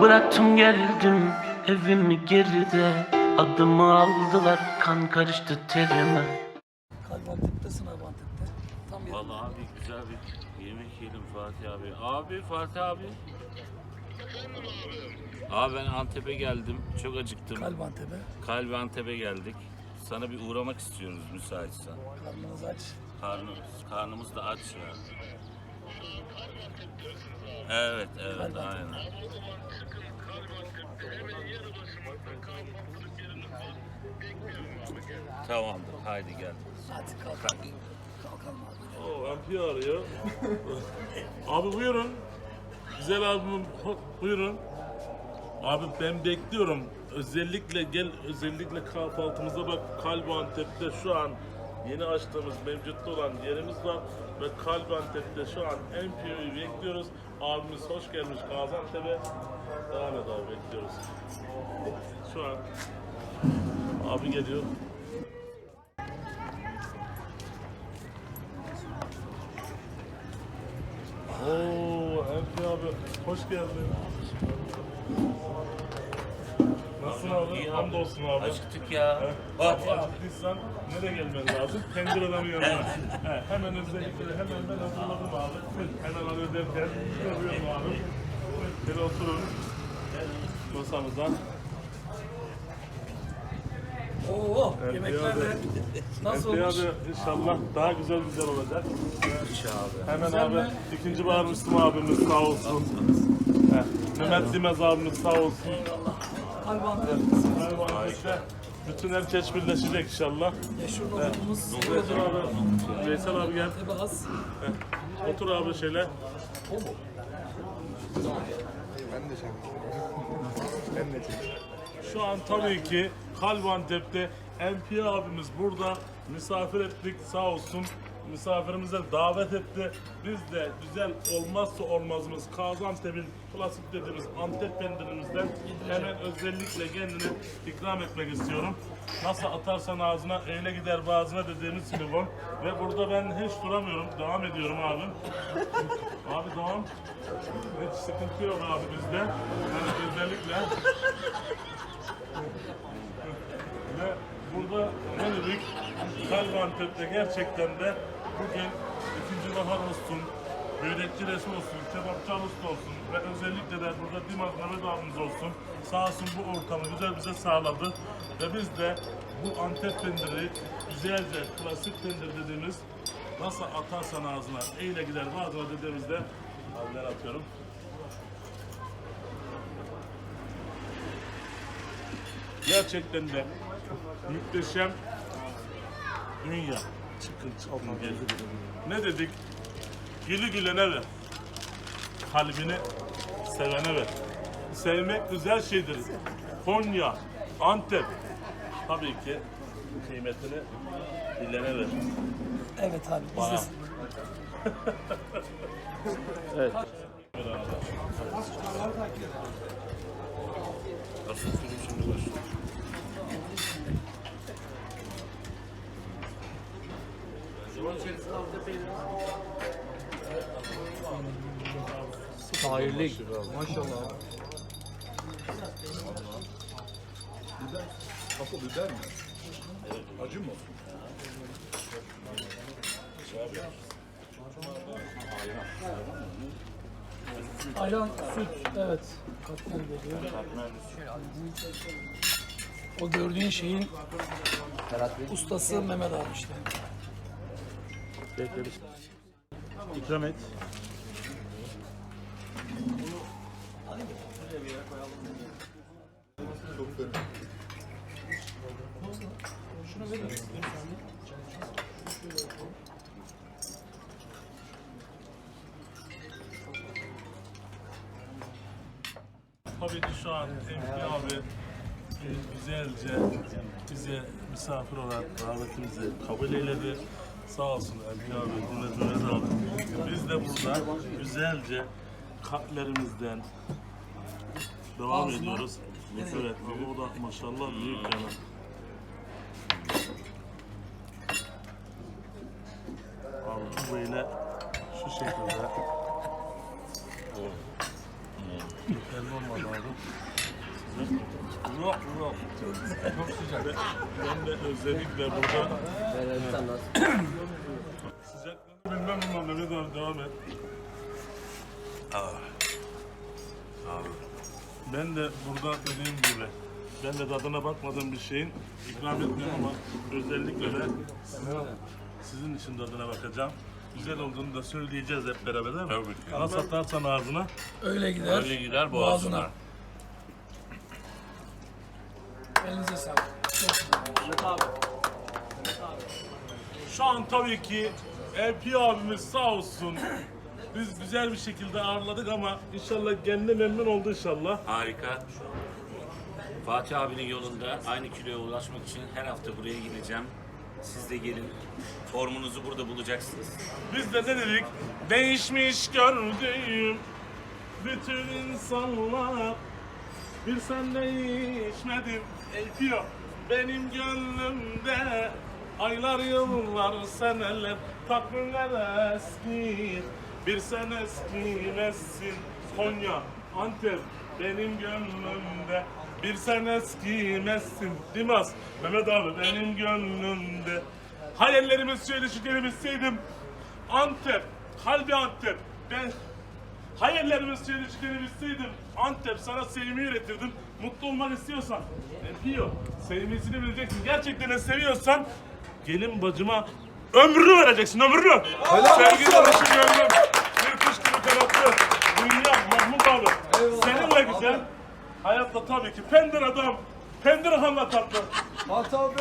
Bıraktım geldim evimi geride Adımı aldılar kan karıştı terime Kalbantep'te sınav Antep'te. Tam yerinde. Vallahi abi güzel bir yemek yiyelim Fatih abi. Abi Fatih abi. Abi ben Antep'e geldim. Çok acıktım. Kalbantep'e. Kalbi Antep'e geldik. Sana bir uğramak istiyoruz müsaitsen. Karnınız aç. Karnımız, karnımız da aç ya. Evet, evet, aynen. Tamamdır, haydi gel. Hadi kalk. Kalkalım abi. Oo, MP arıyor. abi buyurun. Güzel abim buyurun. Abi ben bekliyorum. Özellikle gel özellikle kahvaltımıza bak Kalbi Antep'te şu an yeni açtığımız mevcutta olan yerimiz var ve Kalbi Antep'te şu an MPO'yu bekliyoruz. Abimiz hoş gelmiş Gaziantep'e. Devam et abi bekliyoruz. Şu an abi geliyor. Oo, Emre abi hoş geldin. Nasılsın abi? Hamdolsun abi. Acıktık ya. Abi. acıktıysan nereye gelmen lazım? Pencereden yanına. He, hemen özellikle hemen ben hazırladım abi. Hemen arıyor derken görüyorum abi. Gel oturun. Masamıza. Oo, Evet, yemekler de nasıl olmuş? abi inşallah daha güzel güzel olacak. abi. Hemen Güzel abi mi? ikinci bahar Müslüm abimiz sağ olsun. Mehmet Dimez abimiz sağ olsun. Kalbantep. Hayvanlıkta bütün herkes birleşecek inşallah. Meşhur nohutumuz. Veysel abi, Veysel abi gel. Antep'e az. Otur abi şöyle. Şu an tabii ki Kalvantep'te MP abimiz burada misafir ettik sağ olsun. Misafirimize davet etti. Biz de güzel olmazsa olmazımız Gaziantep'in klasik dediğimiz Antep pendirimizden hemen özellikle kendini ikram etmek istiyorum. Nasıl atarsan ağzına eyle gider boğazına dediğimiz silikon. Ve burada ben hiç duramıyorum. Devam ediyorum abi. Abi devam. Hiç sıkıntı yok abi bizde. Yani özellikle ve burada ne dedik? Kalvantep'te gerçekten de bugün ikinci bahar olsun, börekçi resim olsun, kebapçı usta olsun ve özellikle de burada Dimaz Mehmet abimiz olsun. Sağ olsun bu ortamı güzel bize sağladı. Ve biz de bu Antep pendiri güzelce klasik pendir dediğimiz nasıl atarsan ağzına, eyle gider boğazına dediğimizde abiler atıyorum. Gerçekten de muhteşem dünya. Çıkın çıkın. Ne dedik? Gülü gülene ver. Kalbini sevene ver. Sevmek güzel şeydir. Konya, Antep. Tabii ki kıymetini bilene ver. Evet abi biz de Bana. Nasıl film şimdi başlıyor? Ayran, süt, evet. Katmer geliyor. O gördüğün şeyin ustası Mehmet abi işte. İkram et. Tabii ki şu an Emre abi e, güzelce bize misafir olarak davetimizi kabul eyledi. Sağ olsun Emre abi, Mehmet abi. Biz de burada güzelce kalplerimizden devam ediyoruz. Evet, bu da maşallah büyük yani. Abi bu böyle şu şekilde. Yeterli olmadı abi. Yok yok. Çok sıcak. Ben, de özellikle burada sıcaklığını bilmem ama Mehmet abi devam et. Ah. Abi. Ben de burada dediğim gibi ben de tadına bakmadığım bir şeyin ikram etmiyorum ama özellikle de sizin, sizin için tadına bakacağım. Güzel olduğunu da söyleyeceğiz hep beraber değil mi? Tabii ki. Nasıl atarsan ağzına. Öyle gider. Öyle gider boğazına. Elinize sağlık. Şu an tabii ki LP abimiz sağ olsun. Biz güzel bir şekilde ağırladık ama inşallah kendi memnun oldu inşallah. Harika. Fatih abinin yolunda aynı kiloya ulaşmak için her hafta buraya gideceğim. Siz de gelin. Formunuzu burada bulacaksınız. Biz de ne dedik? Değişmiş gördüğüm bütün insanlar bir sen değişmedin LPO benim gönlümde. Aylar yıllar seneler takvimler eski. Bir sen eskimezsin Konya Antep benim gönlümde. Bir sen eskimezsin Dimas Mehmet abi benim gönlümde. Hayallerimiz söyleşikleri bilseydim Antep, kalbi Antep. Ben Hayallerimiz söyleşikleri bilseydim Antep sana sevimi üretirdim Mutlu olmak istiyorsan Yapıyor Sevmesini bileceksin. Gerçekten de seviyorsan Gelin bacıma ömrünü vereceksin ömrünü. Sevgili alışım gönlüm Bir kuş gibi kanatlı Dünya Mahmut abi Seninle güzel. Hayatta tabii ki Pendir adam Pendir hanla tatlı. Fatih abi.